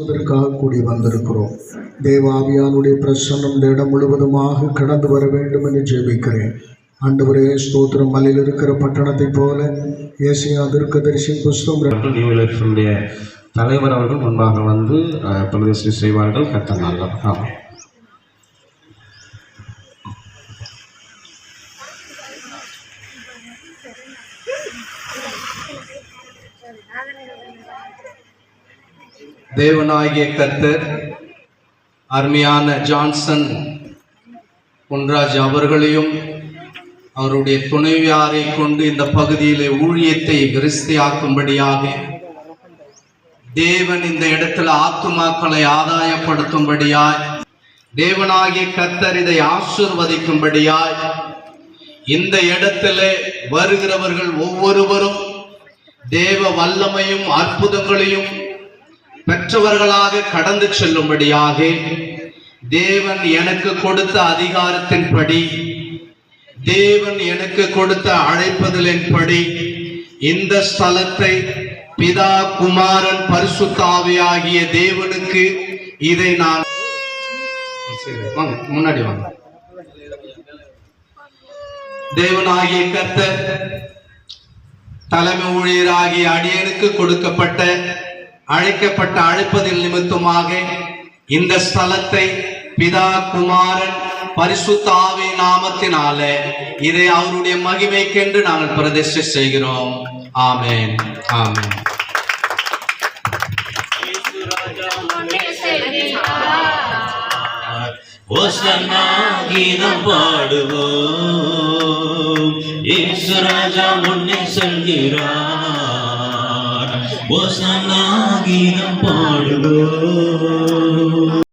அதற்காக கூடி வந்திருக்கிறோம். தேவாவியானுடைய பிரசன்னம் இந்த இடம் முழுவதுமாக கடந்து வர வேண்டும் என்று ஜெபிக்கிறேன். ஆண்டவரே ஸ்தோத்திரம். மலையில் இருக்கிற பட்டணத்தைப் போல ஏசியா தீர்க்கதரிசியின் புஸ்தகம் மற்றும் நியூ எலெக்ஷனுடைய தலைவர் அவர்கள் முன்பாக வந்து அஹ், பிரதேசம் செய்வார்கள் கத்த நல்ல ஆமாம் தேவனாகிய கர்த்தர் அருமையான ஜான்சன் பொன்ராஜ் அவர்களையும் அவருடைய துணைவியாரை கொண்டு இந்த பகுதியிலே ஊழியத்தை விருஸ்தியாக்கும்படியாக தேவன் இந்த இடத்துல ஆத்துமாக்களை ஆதாயப்படுத்தும்படியாய் தேவனாகிய கத்தர் இதை ஆசிர்வதிக்கும்படியாய் இந்த இடத்திலே வருகிறவர்கள் ஒவ்வொருவரும் தேவ வல்லமையும் அற்புதங்களையும் பெற்றவர்களாக கடந்து செல்லும்படியாக தேவன் எனக்கு கொடுத்த அதிகாரத்தின்படி தேவன் எனக்கு கொடுத்த அழைப்பதலின்படி இந்த ஸ்தலத்தை பிதா குமாரன் பரிசுத்தாவியாகிய தேவனுக்கு இதை நான் வாங்க முன்னாடி வாங்க. தேவனாகிய கர்த்தர் தலைமை ஊழியராகிய அடியனுக்கு கொடுக்கப்பட்ட அழைக்கப்பட்ட அழைப்பதில் நிமித்தமாக இந்த ஸ்தலத்தை பிதா குமாரன் பரிசுத்தாவி நாமத்தினால இதை அவருடைய மகிமைக்கென்று நாங்கள் பிரதிஷ்டை செய்கிறோம். ஆமேன். ஆமேன். ஓசன்னா கீதம் பாடுவோம். ஈஸ்வராஜா முன்னே செல்கிறார். ஓசன்னா கீதம் பாடுவோம்